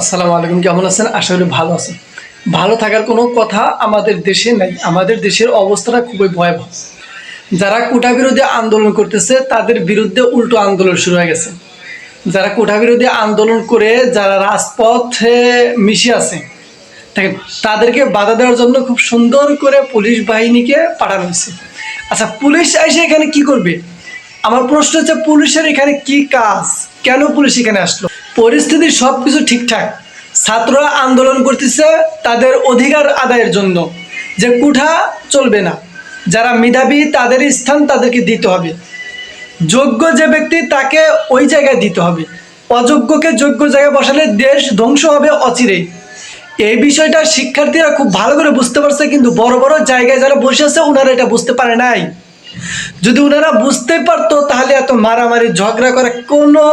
আসসালামু আলাইকুম, কেমন আছেন? আশা করি ভালো আছেন। ভালো থাকার কোনো কথা আমাদের দেশে নাই। আমাদের দেশের অবস্থাটা খুবই ভয়াবহ। যারা কোটা বিরোধী আন্দোলন করতেছে, তাদের বিরুদ্ধে উল্টো আন্দোলন শুরু হয়ে গেছে। যারা কোটা বিরোধী আন্দোলন করে, যারা রাজপথে মিশে আছে তাদেরকে বাধা দেওয়ার জন্য খুব সুন্দর করে পুলিশ বাহিনীকে পাঠানো হয়েছে। আচ্ছা পুলিশ এসে এখানে কি করবে? আমার প্রশ্ন হচ্ছে, পুলিশের এখানে কি কাজ? কেন পুলিশ এখানে আসলো? পরিস্থিতি সব কিছু ঠিকঠাক। ছাত্ররা আন্দোলন করতেছে তাদের অধিকার আদায়ের জন্য। যে কুঠা চলবে না। যারা মেধাবী, তাদের স্থান তাদেরকে দিতে হবে। যোগ্য যে ব্যক্তি, তাকে ওই জায়গায় দিতে হবে। অযোগ্যকে যোগ্য জায়গায় বসালে দেশ ধ্বংস হবে অচিরেই এই বিষয়টা শিক্ষার্থীরা খুব ভালো করে বুঝতে পারছে, কিন্তু বড় বড় জায়গায় যারা বসে আছে ওনারা এটা বুঝতে পারে নাই। যদি ওনারা বুঝতে পারতো, তাহলে এত মারামারি, ঝগড়া করে কোনো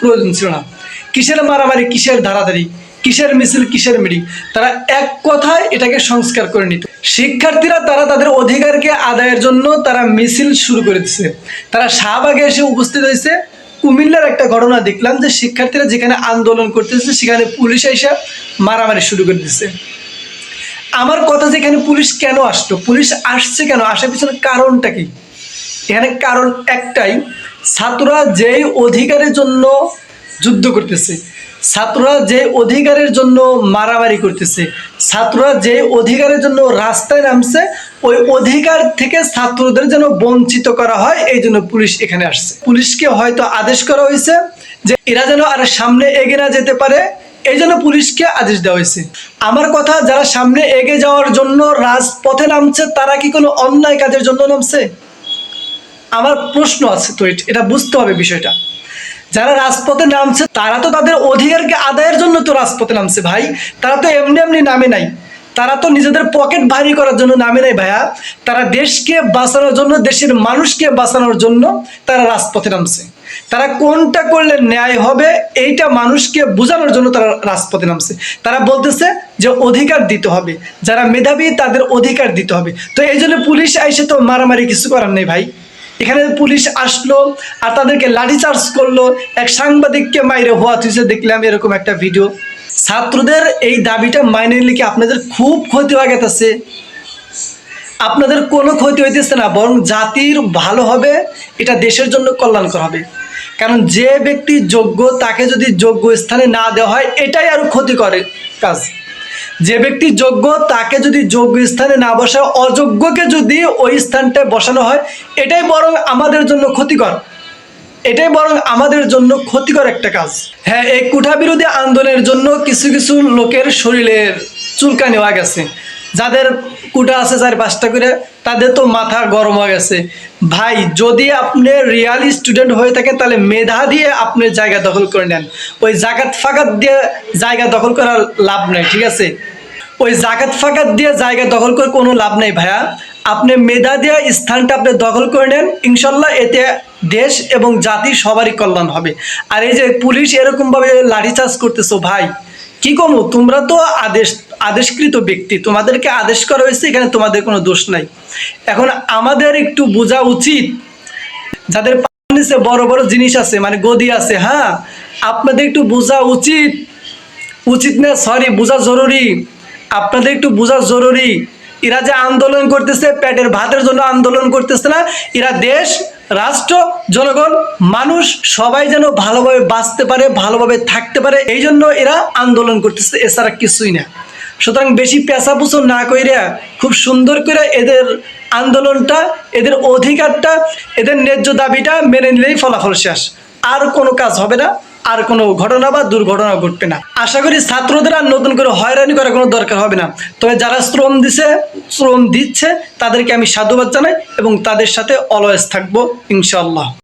প্রয়োজন ছিল না। কিসের মারামারি, কিসের ধারাধারি, কিসের মিছিল, কিসের মিটিং, তারা এক কথায় এটাকে সংস্কার করে নিত। শিক্ষার্থীরা তারা তাদের অধিকারকে আদায়ের জন্য তারা মিছিল শুরু করে দিচ্ছে তারা শাহবাগে এসে উপস্থিত হয়েছে। কুমিল্লার একটা ঘটনা দেখলাম যে শিক্ষার্থীরা যেখানে আন্দোলন করতেছে, সেখানে পুলিশ এসে মারামারি শুরু করে দিচ্ছে আমার কথা যে এখানে পুলিশ কেন আসলো পুলিশ আসছে কেন? আসার পিছনে কারণটা কি? এখানে কারণ একটাই ছাত্ররা যেই অধিকারের জন্য যুদ্ধ করতেছে, ছাত্ররা যে অধিকারের জন্য মারামারি করতেছে, ছাত্ররা যে অধিকারের জন্য রাস্তায় নামছে, ওই অধিকার থেকে ছাত্রদের যেন বঞ্চিত করা হয়, এই জন্য পুলিশ এখানে আসছে। পুলিশকে হয়তো আদেশ করা হয়েছে যে এরা যেন আর সামনে এগিয়ে না যেতে পারে, এই জন্য পুলিশকে আদেশ দেওয়া হয়েছে। আমার কথা, যারা সামনে এগিয়ে যাওয়ার জন্য রাজপথে নামছে, তারা কি কোনো অন্যায় কাজের জন্য নামছে? আমার প্রশ্ন আছে তো এটা বুঝতে হবে বিষয়টা। যারা রাজপথে নামছে, তারা তো তাদের অধিকারকে আদায়ের জন্য তো রাজপথে নামছে ভাই। তারা তো এমনি এমনি নামে নাই। তারা তো নিজেদের পকেট ভারী করার জন্য নামে নাই ভাইয়া। তারা দেশকে বাঁচানোর জন্য, দেশের মানুষকে বাঁচানোর জন্য তারা রাজপথে নামছে। তারা কোনটা করলে ন্যায় হবে, এইটা মানুষকে বোঝানোর জন্য তারা রাজপথে নামছে। তারা বলতেছে যে অধিকার দিতে হবে। যারা মেধাবী, তাদের অধিকার দিতে হবে। তো এই জন্য পুলিশ আইসে তো মারামারি কিছু করার নেই ভাই। এখানে পুলিশ আসলো আর তাদেরকে লাঠিচার্জ করল। এক সাংবাদিককে মাইরে হওয়া তুইছে, দেখলাম এরকম একটা ভিডিও। ছাত্রদের এই দাবিটা মাইনে নিলে কি আপনাদের খুব ক্ষতি হয়ে গেছে আপনাদের কোনো ক্ষতি হইতেছে না, বরং জাতির ভালো হবে, এটা দেশের জন্য কল্যাণকর হবে। কারণ যে ব্যক্তি যোগ্য, তাকে যদি যোগ্য স্থানে না দেওয়া হয়, এটাই আরও ক্ষতি করে কাজ। যে ব্যক্তি যোগ্য, তাকে যদি যোগ্য স্থানে না বসা অযোগ্যকে যদি ওই স্থানটায় বসানো হয়, এটাই বরং আমাদের জন্য ক্ষতিকর। এটাই বরং আমাদের জন্য ক্ষতিকর একটা কাজ। হ্যাঁ এই কুঠা বিরোধী আন্দোলনের জন্য কিছু কিছু লোকের শরীরের চুলকা নেওয়া গেছে। যাদের কুটা আছে চার পাঁচটা করে, তাদের তো মাথা গরম হয়ে গেছে। ভাই, যদি আপনি রিয়াল স্টুডেন্ট হয়ে থাকেন তাহলে মেধা দিয়ে আপনি জায়গা দখল করে নেন। ওই জাকাত ফাকাত দিয়ে জায়গা দখল করার লাভ নেই, ঠিক আছে? ওই জাকাত ফাকাত দিয়ে জায়গা দখল করে কোনো লাভ নেই ভাইয়া। আপনি মেধা দেওয়া স্থানটা আপনি দখল করে নেন, ইনশাল্লাহ এতে দেশ এবং জাতি সবারই কল্যাণ হবে। আর এই যে পুলিশ এরকমভাবে লাঠিচার্জ করতেছো ভাই, কি কমু তোমরা তো আদেশ, আদেশকৃত ব্যক্তি, তোমাদেরকে আদেশ করা হয়েছে, এখানে তোমাদের কোনো দোষ নাই। এখন আমাদের একটু বোঝা উচিত, যাদের নিচে বড় বড় জিনিস আছে মানে গদি আছে হ্যাঁ? আপনাদের একটু বোঝা উচিত উচিত না সরি বোঝা জরুরি। আপনাদের একটু বোঝা জরুরি। এরা যে আন্দোলন করতেছে, পেটের ভাতের জন্য আন্দোলন করতেছে না, এরা দেশ, রাষ্ট্র, জনগণ, মানুষ, সবাই যেন ভালোভাবে বাঁচতে পারে, ভালোভাবে থাকতে পারে, এই জন্য এরা আন্দোলন করতেছে, এছাড়া কিছুই না। সুতরাং বেশি পেঁচা পুচো না কইরা, খুব সুন্দর করে এদের আন্দোলনটা, এদের অধিকারটা, এদের ন্যায্য দাবিটা মেনে নিলেই ফলাফল শেষ। আর কোনো কাজ হবে না। আর কোনো ঘটনা বা দুর্ঘটনা ঘটবে না। আশা করি ছাত্রদের আর নতুন করে হয়রানি করার কোনো দরকার হবে না। তবে যারা শ্রম দিছে, শ্রম দিচ্ছে, তাদেরকে আমি সাধুবাদ জানাই এবং তাদের সাথে অলওয়েজ থাকব ইনশাল্লাহ